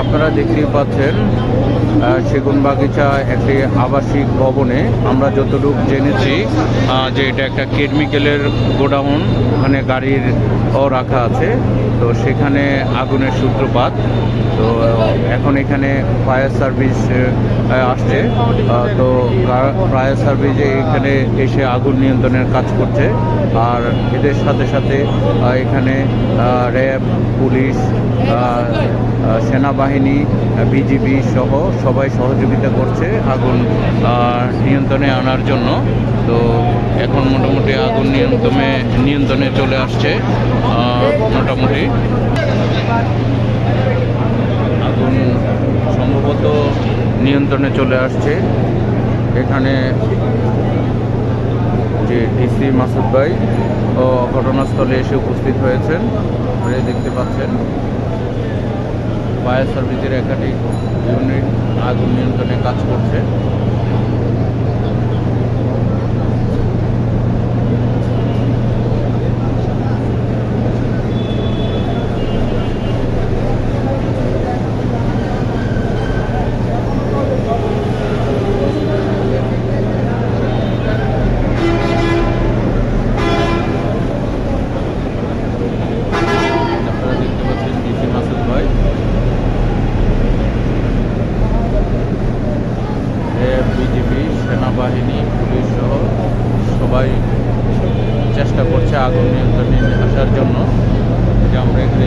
আপনারা দেখতেই পাচ্ছেন সেগুন বাগিচা একটি আবাসিক ভবনে আমরা যতটুকু জেনেছি যে এটা একটা কেডমিক্যালের গোডাউন, ওখানে গাড়ির ও রাখা আছে। তো সেখানে আগুনের সূত্রপাত। তো এখন এখানে ফায়ার সার্ভিস আসছে। তো ফায়ার সার্ভিসে এখানে এসে আগুন নিয়ন্ত্রণের কাজ করছে। আর এদের সাথে সাথে এখানে র্যাব, পুলিশ সেনাবাহিনী বিজিবি সহ সবাই সহযোগিতা করছে আগুন নিয়ন্ত্রণে আনার জন্য। তো মোটামুটি আগুন নিয়ন্ত্রণে নিয়ন্ত্রণে চলে আসছে মোটামুটি। আগুন সম্ভবত নিয়ন্ত্রণে চলে আসছে। এখানে যে ডিসি মাসুদ ভাই, ও ঘটনাস্থলে এসে উপস্থিত হয়েছেন। আপনারা দেখতে পাচ্ছেন, ফায়ার সার্ভিসের একাধিক ইউনিট আগুন নিয়ন্ত্রণে কাজ করছে আপনারা দেখতে পাচ্ছেন ডিসি মাসুদ ভাই র্যাব বিজিবি সেনাবাহিনী পুলিশ সহ সবাই চেষ্টা করছে আগুন নিয়ন্ত্রণে আসার জন্য। যে আমরা এখানে